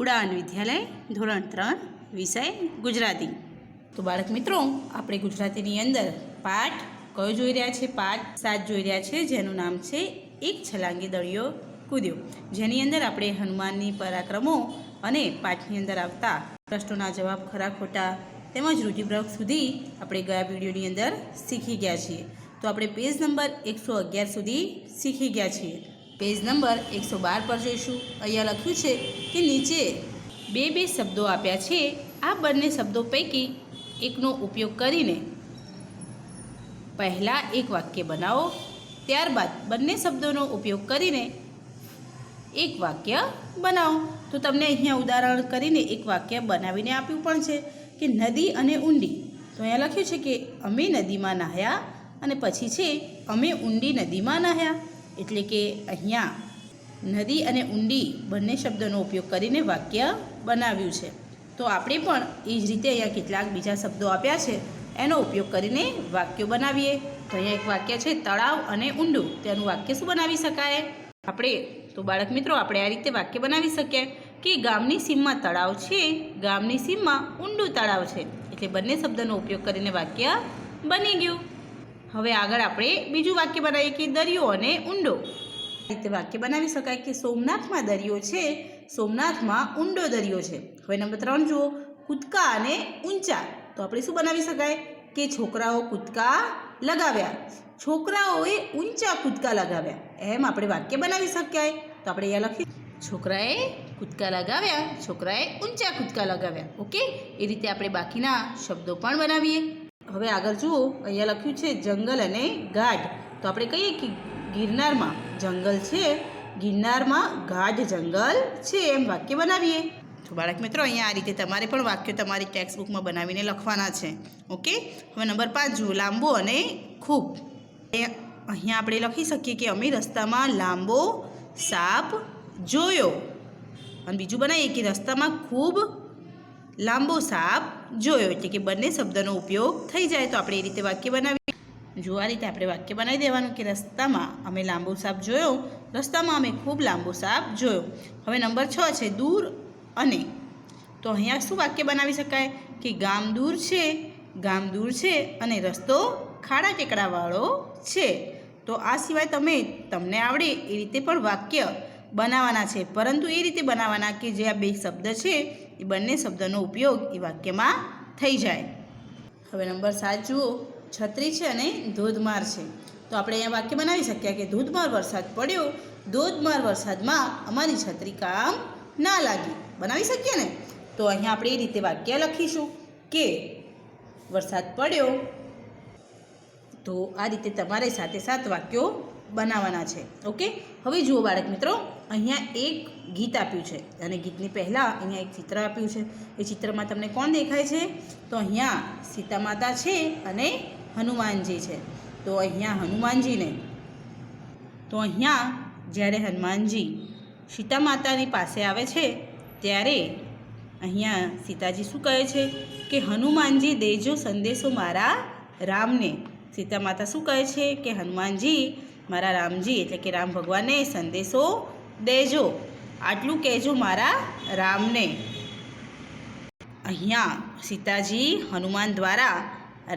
ઉડાન વિદ્યાલય, ધોરણ ત્રણ, વિષય ગુજરાતી. તો બાળક મિત્રો, આપણે ગુજરાતીની અંદર પાઠ કયો જોઈ રહ્યા છે? પાઠ સાત જોઈ રહ્યા છે, જેનું નામ છે, એક છલાંગી દળિયો કૂદ્યો. જેની અંદર આપણે હનુમાનની પરાક્રમો અને પાઠની અંદર આવતા પ્રશ્નોના જવાબ ખરા ખોટા તેમજ રૂઢિપ્રયોગ સુધી આપણે ગયા વિડીયોની અંદર શીખી ગયા છીએ. તો આપણે પેજ નંબર એકસો અગિયાર સુધી શીખી ગયા છીએ. પેજ નંબર એકસો બાર પર જોઈશું. અહીંયા લખ્યું છે કે નીચે બે બે શબ્દો આપ્યા છે. આ બંને શબ્દો પૈકી એકનો ઉપયોગ કરીને પહેલાં એક વાક્ય બનાવો, ત્યારબાદ બંને શબ્દોનો ઉપયોગ કરીને એક વાક્ય બનાવો. તો તમને અહીંયા ઉદાહરણ કરીને એક વાક્ય બનાવીને આપ્યું પણ છે કે નદી અને ઊંડી. તો અહીંયા લખ્યું છે કે અમે નદીમાં નાહ્યા અને પછી છે, અમે ઊંડી નદીમાં નાહ્યા. એટલે કે અહીંયા નદી અને ઊંડી બંને શબ્દોનો ઉપયોગ કરીને વાક્ય બનાવ્યું છે. તો આપણે પણ એ જ રીતે અહીંયા કેટલાક બીજા શબ્દો આપ્યા છે, એનો ઉપયોગ કરીને વાક્યો બનાવીએ. તો અહીંયા એક વાક્ય છે, તળાવ અને ઊંડું. તેનું વાક્ય શું બનાવી શકાય? આપણે, તો બાળક મિત્રો, આપણે આ રીતે વાક્ય બનાવી શકીએ કે ગામની સીમમાં તળાવ છે, ગામની સીમમાં ઊંડું તળાવ છે. એટલે બંને શબ્દનો ઉપયોગ કરીને વાક્ય બની ગયું. હવે આગળ આપણે બીજું વાક્ય બનાવીએ કે દરિયો અને ઊંડો. રીતે વાક્ય બનાવી શકાય કે સોમનાથમાં દરિયો છે, સોમનાથમાં ઊંડો દરિયો છે. હવે નંબર ત્રણ જુઓ, કૂદકા અને ઊંચા. તો આપણે શું બનાવી શકાય? કે છોકરાઓ કૂદકા લગાવ્યા. છોકરાઓએ ઊંચા કૂદકા લગાવ્યા. એમ આપણે વાક્ય બનાવી શકાય. તો આપણે અહીંયા લખી છોકરાએ કૂદકા લગાવ્યા, છોકરાએ ઊંચા કૂદકા લગાવ્યા. ઓકે? એ રીતે આપણે બાકીના શબ્દો પણ બનાવીએ. હવે આગળ જુઓ, અહીંયા લખ્યું છે જંગલ અને ગાઢ. તો આપણે કહીએ કે ગિરનારમાં જંગલ છે, ગિરનારમાં ગાઢ જંગલ છે એમ વાક્ય બનાવીએ. તો બાળક મિત્રો, અહીંયા આ રીતે તમારે પણ વાક્યો તમારી ટેક્સ્ટ બુકમાં બનાવીને લખવાના છે. ઓકે? હવે નંબર પાંચ જુઓ, લાંબો અને ખૂબ. અહીંયા આપણે લખી શકીએ કે અમે રસ્તામાં લાંબો સાપ જોયો. અને બીજું બનાવીએ કે રસ્તામાં ખૂબ લાંબો સાપ જોયો એટલે કે બંને શબ્દનો ઉપયોગ થઈ જાય તો આપણે એ રીતે વાક્ય બનાવીએ જો આ રીતે આપણે વાક્ય બનાવી દેવાનું કે રસ્તામાં અમે લાંબો સાપ જોયો, રસ્તામાં અમે ખૂબ લાંબો સાપ જોયો. હવે નંબર છ છે દૂર અને. તો અહીંયા શું વાક્ય બનાવી શકાય? કે ગામ દૂર છે, ગામ દૂર છે અને રસ્તો ખાડા ટેકડાવાળો છે. તો આ સિવાય તમે, તમને આવડે એ રીતે પણ વાક્ય બનાવવાના છે. પરંતુ એ રીતે બનાવવાના કે જે આ બે શબ્દ છે એ બંને શબ્દનો ઉપયોગ એ વાક્યમાં થઈ જાય. હવે નંબર સાત જુઓ. છત્રી છે અને ધોધમાર છે. તો આપણે અહીંયા વાક્ય બનાવી શકીએ કે ધોધમાર વરસાદ પડ્યો, ધોધમાર વરસાદમાં અમારી છત્રી કામ ના લાગી. બનાવી શકીએ ને? તો અહીંયા આપણે એ રીતે વાક્ય લખીશું કે વરસાદ પડ્યો. તો આ રીતે તમારે સાથે સાત વાક્યો બનાવવાના છે. ઓકે? હવે જુઓ બાળક મિત્રો અહીંયા એક ગીત આપ્યું છે અને ગીતની પહેલાં અહીંયા એક ચિત્ર આપ્યું છે. એ ચિત્રમાં તમને કોણ દેખાય છે? તો અહીંયા સીતા માતા છે અને હનુમાનજી છે. તો અહીંયા હનુમાનજીને, તો અહીંયા જ્યારે હનુમાનજી સીતા માતાની પાસે આવે છે, ત્યારે અહીંયા સીતાજી શું કહે છે? કે હનુમાનજી, દેજો સંદેશો મારા રામને. સીતા માતા શું કહે છે? કે હનુમાનજી, મારા રામજી, એટલે કે રામ ભગવાનને સંદેશો દેજો. આટલું કહેજો મારા રામને. અહીંયા સીતાજી હનુમાન દ્વારા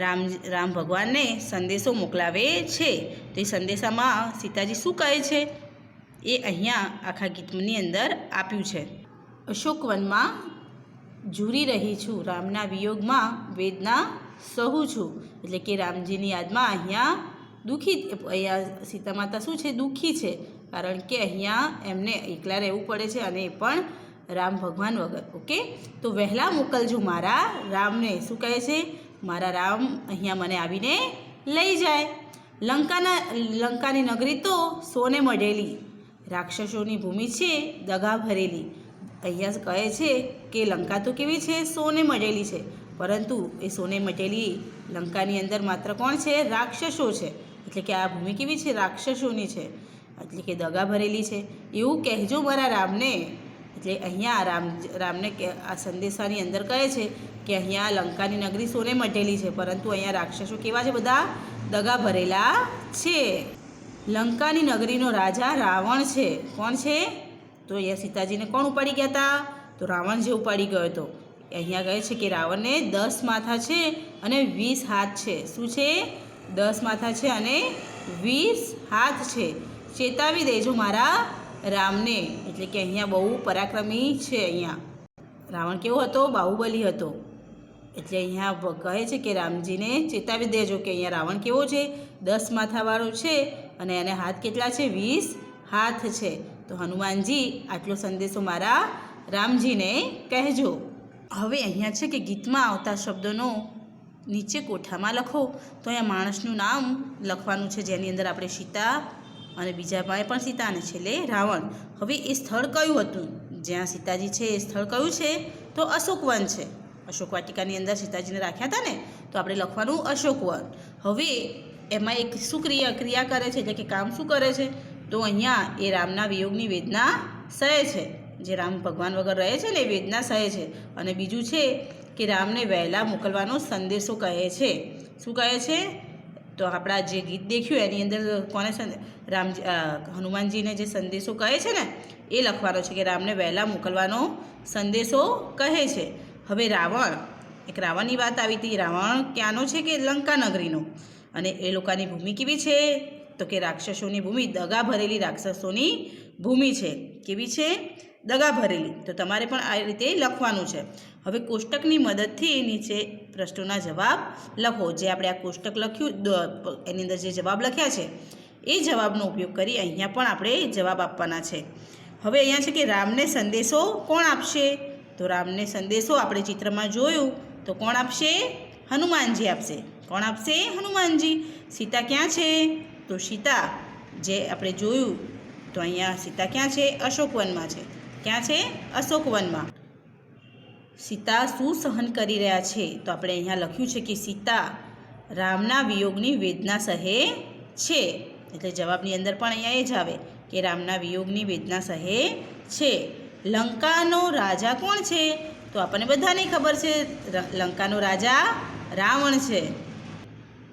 રામ રામ ભગવાનને સંદેશો મોકલાવે છે. તો એ સંદેશામાં સીતાજી શું કહે છે? એ અહીંયા આખા ગીતની અંદર આપ્યું છે. અશોકવનમાં ઝૂરી રહી છું. રામના વિયોગમાં વેદના સહું છું. એટલે કે રામજીની યાદમાં અહીંયા દુઃખી, અહીંયા સીતા માતા શું છે? દુઃખી છે. કારણ કે અહીંયા એમને એકલા રહેવું પડે છે અને એ પણ રામ ભગવાન વગર, ઓકે? તો વહેલા મોકલજો મારા રામને. શું કહે છે? મારા રામ અહીંયા મને આવીને લઈ જાય. લંકાના, લંકાની નગરી તો સોને મઢેલી, રાક્ષસોની ભૂમિ છે, દગા ભરેલી. અહીંયા કહે છે કે લંકા તો કેવી છે? સોને મઢેલી છે. પરંતુ એ સોને મટેલી લંકાની અંદર માત્ર કોણ છે? રાક્ષસો છે. એટલે કે આ ભૂમિ કેવી છે? રાક્ષસોની છે. એટલે કે દગા ભરેલી છે. એવું કહેજો મારા રામને. એટલે અહીંયા રામ, રામને આ સંદેશાની અંદર કહે છે કે અહીંયા લંકાની નગરી સોને મટેલી છે, પરંતુ અહીંયા રાક્ષસો કેવા છે બધા? દગા ભરેલા છે. લંકાની નગરીનો રાજા રાવણ છે. કોણ છે? તો અહીંયા સીતાજીને કોણ ઉપાડી ગયા હતા તો રાવણ જે ઉપાડી ગયો હતો. અહીંયા કહે છે કે રાવણને દસ માથા છે અને વીસ હાથ છે. શું છે? દસ માથા છે અને વીસ હાથ છે. ચેતાવી દેજો મારા રામને. એટલે કે અહીંયા બહુ પરાક્રમી છે અહીંયા. રાવણ કેવો હતો? બાહુબલી હતો. એટલે અહીંયા કહે છે કે રામજીને ચેતાવી દેજો કે અહીંયા રાવણ કેવો છે? દસ માથાવાળો છે અને એને હાથ કેટલા છે? વીસ હાથ છે. તો હનુમાનજી, આટલો સંદેશો મારા રામજીને કહેજો. હવે અહીંયા છે કે ગીતમાં આવતા શબ્દોનો નીચે કોઠામાં લખો. તો અહીંયા માણસનું નામ લખવાનું છે, જેની અંદર આપણે સીતા અને બીજા પાસે પણ સીતા અને છેલ્લે રાવણ. હવે એ સ્થળ કયું હતું? જ્યાં સીતાજી છે, એ સ્થળ કયું છે? તો અશોકવન છે. અશોક વાટિકાની અંદર સીતાજીને રાખ્યા હતા ને, તો આપણે લખવાનું અશોકવન હવે એમાં એક શું ક્રિયા ક્રિયા કરે છે? એટલે કે કામ શું કરે છે? તો અહીંયા એ રામના વિયોગની વેદના સહે છે. જે રામ ભગવાન વગર રહે છે ને, એ વેદના સહે છે. અને બીજું છે કે રામને વહેલા મોકલવાનો સંદેશો કહે છે. શું કહે છે? તો આપણા જે ગીત દેખ્યું એની અંદર કોને રામ હનુમાનજીને જે સંદેશો કહે છે ને, એ લખવાનો છે કે રામને વહેલા મોકલવાનો સંદેશો કહે છે. હવે રાવણ, એક રાવણની વાત આવી હતી. રાવણ ક્યાંનો છે કે લંકા નગરીનો? અને એ લોકોની ભૂમિ કેવી છે? તો કે રાક્ષસોની ભૂમિ, દગા ભરેલી રાક્ષસોની ભૂમિ છે. કેવી છે? દગા ભરેલી. તો તમારે પણ આ રીતે લખવાનું છે. હવે કોષ્ટકની મદદથી નીચે પ્રશ્નોના જવાબ લખો. જે આપણે આ કોષ્ટક લખ્યું એની અંદર જે જવાબ લખ્યા છે, એ જવાબનો ઉપયોગ કરી અહીંયા પણ આપણે જવાબ આપવાના છે. હવે અહીંયા છે કે રામને સંદેશો કોણ આપશે? તો રામને સંદેશો આપણે ચિત્રમાં જોયું. તો કોણ આપશે? હનુમાનજી આપશે. કોણ આપશે? હનુમાનજી. સીતા ક્યાં છે? તો સીતા, જે આપણે જોયું, તો અહીંયા સીતા ક્યાં છે? અશોકવનમાં છે. ક્યાં છે? અશોકવનમાં સીતા શું સહન કરી રહ્યા છે? તો આપણે અહીંયા લખ્યું છે કે સીતા રામના વિયોગની વેદના સહે છે. એટલે જવાબની અંદર પણ અહીંયા એ જ આવે કે રામના વિયોગની વેદના સહે છે. લંકાનો રાજા કોણ છે? તો આપણને બધાને ખબર છે લંકાનો રાજા રાવણ છે.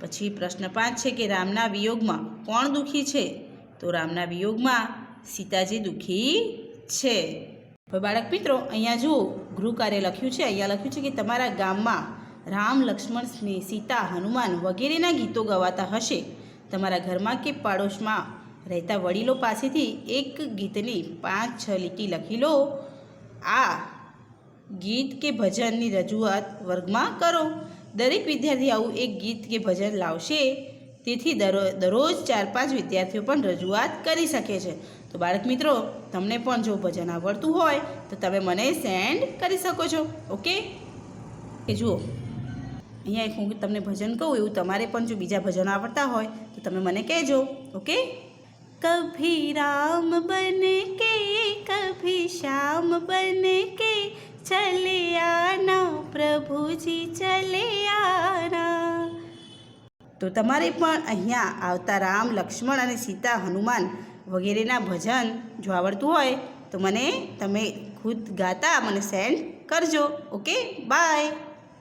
પછી પ્રશ્ન પાંચ છે કે રામના વિયોગમાં કોણ દુઃખી છે? તો રામના વિયોગમાં સીતાજી દુઃખી છે. હવે બાળક મિત્રો, અહીંયા જુઓ ગૃહ કાર્ય લખ્યું છે. અહીંયા લખ્યું છે કે તમારા ગામમાં રામ, લક્ષ્મણ, સ્નેહ, સીતા, હનુમાન વગેરેના ગીતો ગવાતા હશે. તમારા ઘરમાં કે પાડોશમાં રહેતા વડીલો પાસેથી એક ગીતની પાંચ, છ લીટી લખી લો. આ ગીત કે ભજનની રજૂઆત વર્ગમાં કરો. દરેક વિદ્યાર્થી આવું એક ગીત કે ભજન લાવશે. તેથી દરો, દરરોજ ચાર પાંચ વિદ્યાર્થીઓ પણ રજૂઆત કરી શકે છે. તો બાળક મિત્રો, તમને પણ જો ભજન આવડતું હોય, તો તમે મને સેન્ડ કરી શકો છો. ઓકે? કે જુઓ, અહીંયા એક હું તમને ભજન કહું, એવું તમારે પણ જો બીજા ભજન આવડતા હોય, તો તમે મને કહેજો. ઓકે? કભી રામ બને કે, કભી શ્યામ બને કે ચલે આના પ્રભુજી ચલે આના તો તમારે પણ અહીંયા આવતા રામ, લક્ષ્મણ અને સીતા, હનુમાન વગેરેના ભજન જો આવડતું હોય, તો મને તમે ખુદ ગાતા, મને સેન્ડ કરજો. Okay bye